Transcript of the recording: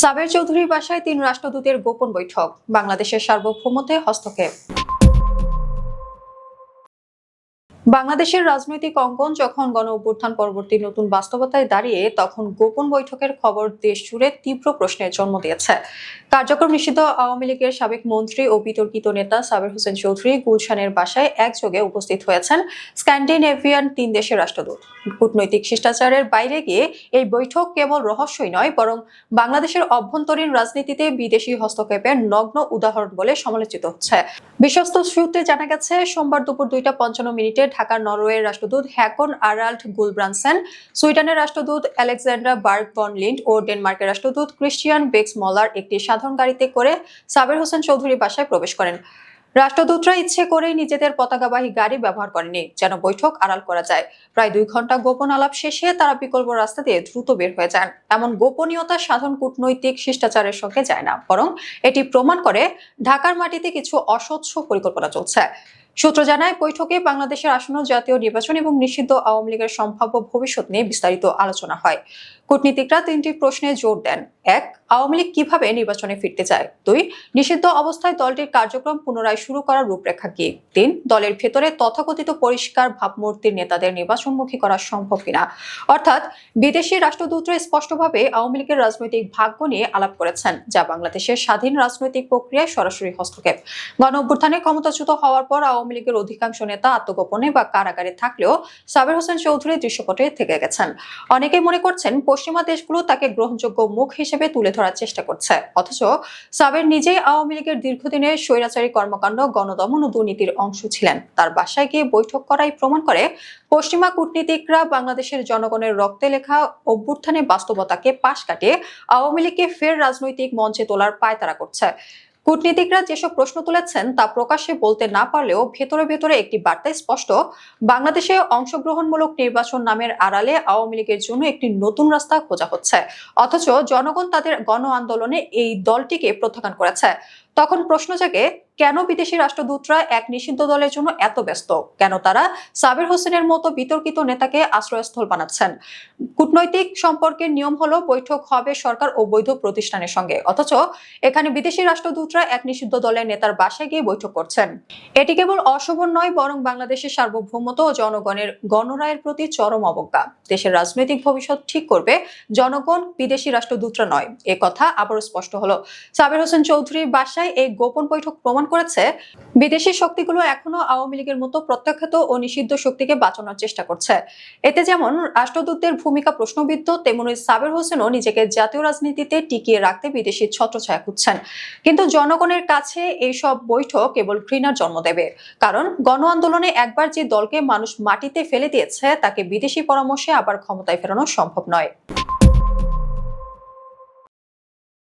সাবের চৌধুরীর বাসায় তিন রাষ্ট্রদূতের গোপন বৈঠক। বাংলাদেশের সার্বভৌমত্বে হস্তক্ষেপ। বাংলাদেশের রাজনৈতিক অঙ্গন যখন গণ অভ্যুত্থান পরবর্তী নতুন বাস্তবতায় দাঁড়িয়ে, তখন গোপন বৈঠকের খবর দেশ জুড়ে তীব্র প্রশ্নের জন্ম দিয়েছে। কার্যক্রম নিষিদ্ধ আওয়ামী লীগের সাবেক মন্ত্রী ও বিতর্কিত নেতা সাবের হোসেন চৌধুরী গুলশানের বাসায় একযোগে উপস্থিত হয়েছেন স্ক্যান্ডিনেভিয়ান তিন দেশের রাষ্ট্রদূত। কূটনৈতিক শিষ্টাচারের বাইরে গিয়ে এই বৈঠক কেবল রহস্যই নয়, বরং বাংলাদেশের অভ্যন্তরীণ রাজনীতিতে বিদেশি হস্তক্ষেপের নগ্ন উদাহরণ বলে সমালোচিত হচ্ছে। বিশ্বস্ত সূত্রে জানা গেছে, সোমবার দুপুর দুইটা পঞ্চান্ন মিনিটে ঢাকার নরওয়ের রাষ্ট্রদূত হ্যাকন আরাল্ট গুলব্রানসেন, সুইডেনের রাষ্ট্রদূত আলেকজান্ড্রা বার্গ বন লিন্ড ও ডেনমার্কের রাষ্ট্রদূত ক্রিশ্চিয়ান বেক্স মলার একটি সাধারণ গাড়িতে করে সাবের হোসেন চৌধুরী বাসায় প্রবেশ করেন। রাষ্ট্রদূতরা ইচ্ছে করেই নিজেদের পতাকাবাহী গাড়ি ব্যবহার করেনি যেন বৈঠক আড়াল করা যায়। প্রায় দুই ঘণ্টা গোপন আলাপ শেষে তারা বিকল্প রাস্তা দিয়ে দ্রুত বের হয়ে যান। এমন গোপনীয়তা সাধারণ কূটনৈতিক শিষ্টাচারের সঙ্গে যায় না, বরং এটি প্রমাণ করে ঢাকার মাটিতে কিছু অস্বচ্ছ পরিকল্পনা চলছে। সূত্র জানায়, বৈঠকে বাংলাদেশের আসন্ন জাতীয় নির্বাচন এবং নিষিদ্ধ আওয়ামী লীগের সম্ভাব্য ভবিষ্যৎ নিয়ে বিস্তারিত আলোচনা হয়। কূটনীতিকরা তিনটি প্রশ্নে জোর দেন। এক, আওয়ামী লীগ কীভাবে নির্বাচনে ফিরতে চায়? দুই, নিষিদ্ধ অবস্থায় দলটির কার্যক্রম পুনরায় শুরু করার রূপরেখা কি? তিন, দলের ভেতরে তথাকথিত পরিষ্কার ভাবমূর্তির নেতাদের নির্বাচনমুখী করা সম্ভব কিনা? অর্থাৎ, বিদেশি রাষ্ট্রদূতরা স্পষ্টভাবে আওয়ামী লীগের রাজনৈতিক ভাগ্য নিয়ে আলাপ করেছেন, যা বাংলাদেশের স্বাধীন রাজনৈতিক প্রক্রিয়ায় সরাসরি হস্তক্ষেপ। গণ অভ্যুত্থানে ক্ষমতাচ্যুত হওয়ার পর আওয়ামী লীগের অধিকাংশ নেতা আত্মগোপনে বা কারাগারে থাকলেও সাবের হোসেন চৌধুরী দৃশ্যপটে থেকে গেছেন। অনেকেই মনে করছেন পশ্চিমা দেশগুলো তাকে গ্রহণযোগ্য মুখ হিসেবে তুলে ধরার চেষ্টা করছে। অথচ সাবের নিজেই আওয়ামী লীগের দীর্ঘদিনের স্বৈরাচারী কর্মকাণ্ড, গণদমন ও দুর্নীতির অংশ ছিলেন। তার বাসায় গিয়ে বৈঠক করাই প্রমাণ করে পশ্চিমা কূটনীতিকরা বাংলাদেশের জনগণের রক্তে লেখা অভ্যুত্থানে বাস্তবতাকে পাশ কাটিয়ে আওয়ামী লীগকে ফের রাজনৈতিক মঞ্চে তোলার পায়তারা করছে। কূটনীতিকরা যেসব প্রশ্ন তুলেছেন তা প্রকাশ্যে বলতে না পারলেও ভেতরে ভেতরে একটি বার্তায় স্পষ্ট। বাংলাদেশে অংশগ্রহণমূলক নির্বাচন নামের আড়ালে আওয়ামী লীগের জন্য একটি নতুন রাস্তা খোঁজা হচ্ছে। অথচ জনগণ তাদের গণ আন্দোলনে এই দলটিকে প্রত্যাখ্যান করেছে। তখন প্রশ্ন জাগে কেন বিদেশি রাষ্ট্রদূতরা এক নিষিদ্ধ দলের জন্য এত ব্যস্ত? কেন তারা সাবির হোসেনের মতো বিতর্কিত নেতাকে আশ্রয়স্থল বানাচ্ছেন? কূটনৈতিক সম্পর্কের নিয়ম হলো বৈঠক হবে সরকার ও বৈধ প্রতিষ্ঠানের সঙ্গে। অথচ এখানে বিদেশি রাষ্ট্রদূতরা এক নিষিদ্ধ দলের নেতার বাসায় গিয়ে বৈঠক করছেন। এটি কেবল অশোভন নয়, বরং বাংলাদেশের সার্বভৌমত্ব ও জনগণের গণরায়ের প্রতি চরম অবজ্ঞা। দেশের রাজনৈতিক ভবিষ্যৎ ঠিক করবে জনগণ, বিদেশি রাষ্ট্রদূতরা নয়। এ কথা আবারও স্পষ্ট হলো। সাবির হোসেন চৌধুরীর বাসায় এই গোপন বৈঠক প্রমাণ করেছে, বিদেশি শক্তিগুলো এখনও আওয়ামী লীগের মতো প্রত্যাখ্যাত ও নিষিদ্ধ শক্তিকে বাঁচানোর চেষ্টা করছে। এতে যেমন রাষ্ট্রদূতদের ভূমিকা প্রশ্নবিদ্ধ, তেমনি সাবের হোসেনও নিজেকে জাতীয় রাজনীতিতে টিকিয়ে রাখতে বিদেশি ছত্রছায়া খুঁজছেন। কিন্তু জনগণের কাছে এইসব বৈঠক কেবল ঘৃণার জন্ম দেবে। কারণ গণ আন্দোলনে একবার যে দলকে মানুষ মাটিতে ফেলে দিয়েছে, তাকে বিদেশি পরামর্শে আবার ক্ষমতায় ফেরানো সম্ভব নয়।